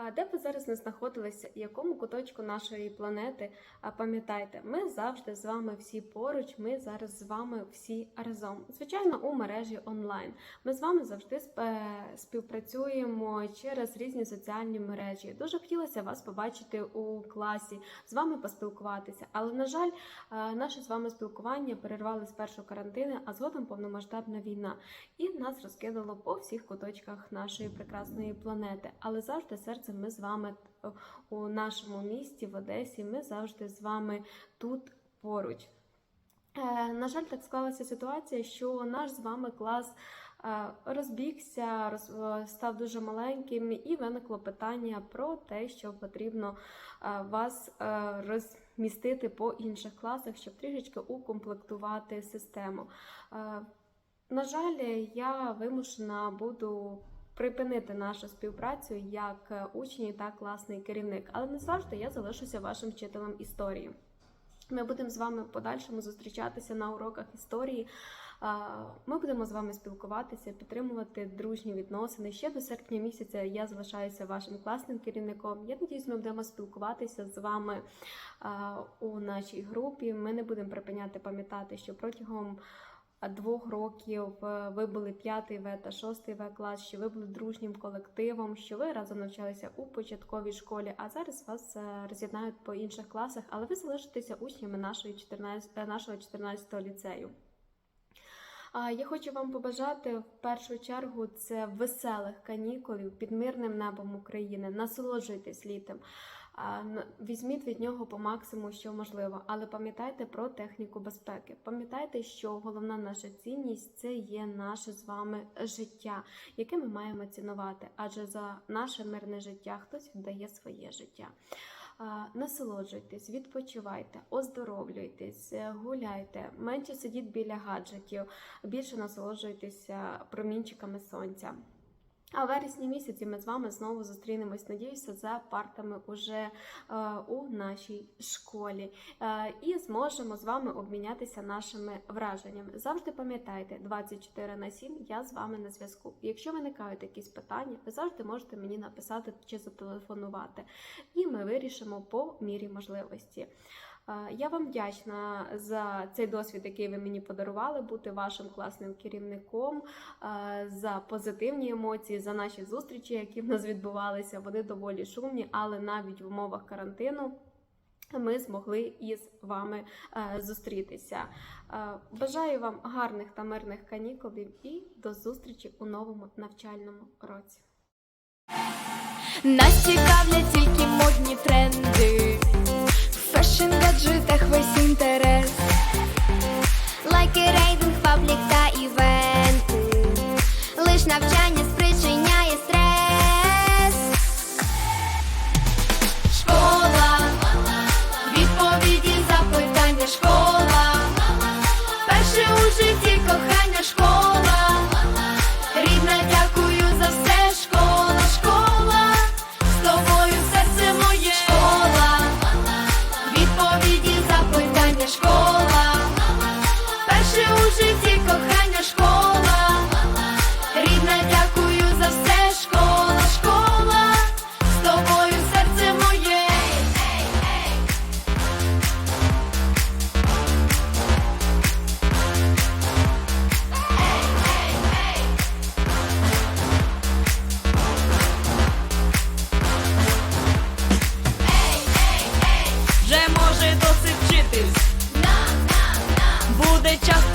А де б ви зараз не знаходилися, якому куточку нашої планети, пам'ятайте, ми завжди з вами всі поруч, ми зараз з вами всі разом. Звичайно, у мережі онлайн. Ми з вами завжди сп- співпрацюємо через різні соціальні мережі. Дуже хотілося вас побачити у класі, з вами поспілкуватися. Але, на жаль, е, наше з вами спілкування перервали спершу карантини, а згодом повномасштабна війна і нас розкидало по всіх куточках нашої прекрасної планети. Але завжди серцем ми з вами е, у нашому місті, в Одесі. Ми завжди з вами тут поруч. Е, На жаль, так склалася ситуація, що наш з вами клас е, розбігся, роз, став дуже маленьким, і виникло питання про те, що потрібно вас розмістити по інших класах, щоб трішечки укомплектувати систему. На жаль, я вимушена буду припинити нашу співпрацю як е, учні та класний керівник, але не завжди я залишуся вашим вчителем історії. Ми будемо з вами в подальшому зустрічатися на уроках історії. Ми будемо з вами спілкуватися, підтримувати дружні відносини. Ще до серпня місяця я залишаюся вашим класним керівником. Я надіюсь, ми будемо спілкуватися з вами у нашій групі. Ми не будемо припиняти пам'ятати, що протягом двох років е, ви були п'ятий В та шостий В клас, що ви були дружнім колективом, що ви разом навчалися у початковій школі, а зараз вас е, роз'єднають по інших класах, але ви залишитеся учнями нашої 14, е, нашого 14 ліцею. Я хочу вам побажати в першу чергу це веселих канікулів під мирним небом України. Насолоджуйтесь літом. Візьміть від нього по максимуму, що можливо, але пам'ятайте про техніку безпеки. Пам'ятайте, що головна наша цінність це є наше з вами життя, яке ми маємо цінувати. Адже за наше мирне життя хтось віддає своє життя. Насолоджуйтесь, відпочивайте, оздоровлюйтесь, е, гуляйте, менше сидіть біля гаджетів, більше насолоджуйтеся промінчиками сонця. А в вересні місяці ми з вами знову зустрінемось, надіюся, за партами уже е, у нашій школі е, і зможемо з вами обмінятися нашими враженнями. Завжди пам'ятайте, 24 на 7 я з вами на зв'язку. Якщо виникають якісь питання, ви завжди можете мені написати чи зателефонувати, і ми вирішимо по мірі можливості. Я вам вдячна за цей досвід, який ви мені подарували, бути вашим класним керівником, за позитивні емоції, за наші зустрічі, які в нас відбувалися. Вони доволі шумні, але навіть в умовах карантину. Ми змогли із вами е, зустрітися. Е, бажаю вам гарних та мирних канікулів і до зустрічі у новому навчальному році. Нас цікавлять Кожен в гаджетах весь інтерес, лайки, рейдинг, паблік та івенти, лиш навчання спричиняє стрес. Школа, відповіді, запитання, школа, перше у житті кохання школа. bitch, I